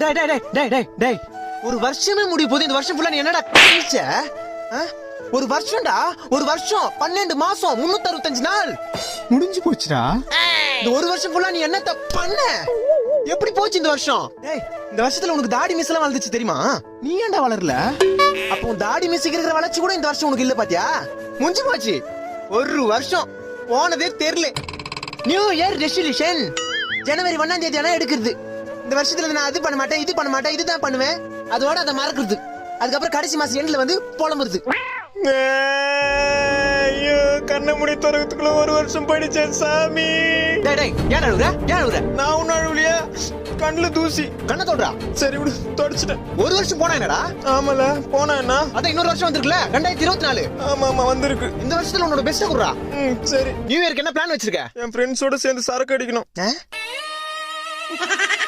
டேய் டேய் டேய் டேய் டேய் டேய். ஒரு வருஷமே முடிய போகுது. இந்த வருஷம் ஃபுல்லா நீ என்னடா கழிச்ச? ஒரு வருஷம்டா? ஒரு வருஷம் பன்னெண்டு மாசம் முன்னூத்தி அறுபத்தஞ்சு நாள். முடிஞ்சு போச்சுடா. இந்த ஒரு வருஷம் ஃபுல்லா நீ என்னத்த பண்ண? எப்படி போச்சு இந்த வருஷம்? டேய் இந்த வருஷத்துல உனக்கு தாடி மிஸ் எல்லாம் வளர்ந்துச்சு தெரியுமா? நீ ஏன்டா வளரல? அப்போ உன் தாடி மிஸ் இருக்கிற வளர்ச்சி கூட இந்த வருஷம் உனக்கு இல்ல பாத்தியா? முடிஞ்சு போச்சு. ஒரு வருஷம் போனதே தெரியல. நியூ இயர் ரெசல்யூஷன் ஜனவரி ஒண்ணாம் தேதி ஆனா எடுக்கிறது. இந்த வருஷத்துல நான் அது பண்ண மாட்டேன் இது பண்ண மாட்டேன் இதுதான் பண்ணுவேன். அதோட அதை மறக்கிறது. அதுக்கப்புறம் கடைசி மாசம் எண்ட்ல வந்து புலம்புறது. ஐயோ கண்ணை முடி துறக்கத்துக்குள்ள ஒரு வருஷம் போயிடுச்சே சாமி. டேய் டேய் ஏன் அழுகுற ஏன் அழுகுற நான் ஒன்னும் அழுவலையா. கண்ணுல தூசி. கண்ணை தொடுறா? சரி விடு தொடச்சிட்டேன். ஒரு வருஷம் போனா என்னடா? ஆமால போனா என்ன? அதான் இன்னொரு வருஷம் வந்திருக்குல்ல ரெண்டாயிரத்தி இருபத்தி நாலு ஆமா ஆமா வந்திருக்கு. இந்த வருஷத்துல உன்னோட பெஸ்ட் குடுறா. ம் சரி. நியூ இயர்க்கு என்ன பிளான் வச்சிருக்க? என் ஃப்ரெண்ட்ஸோட சேர்ந்து சரக்கு அடிக்கணும்?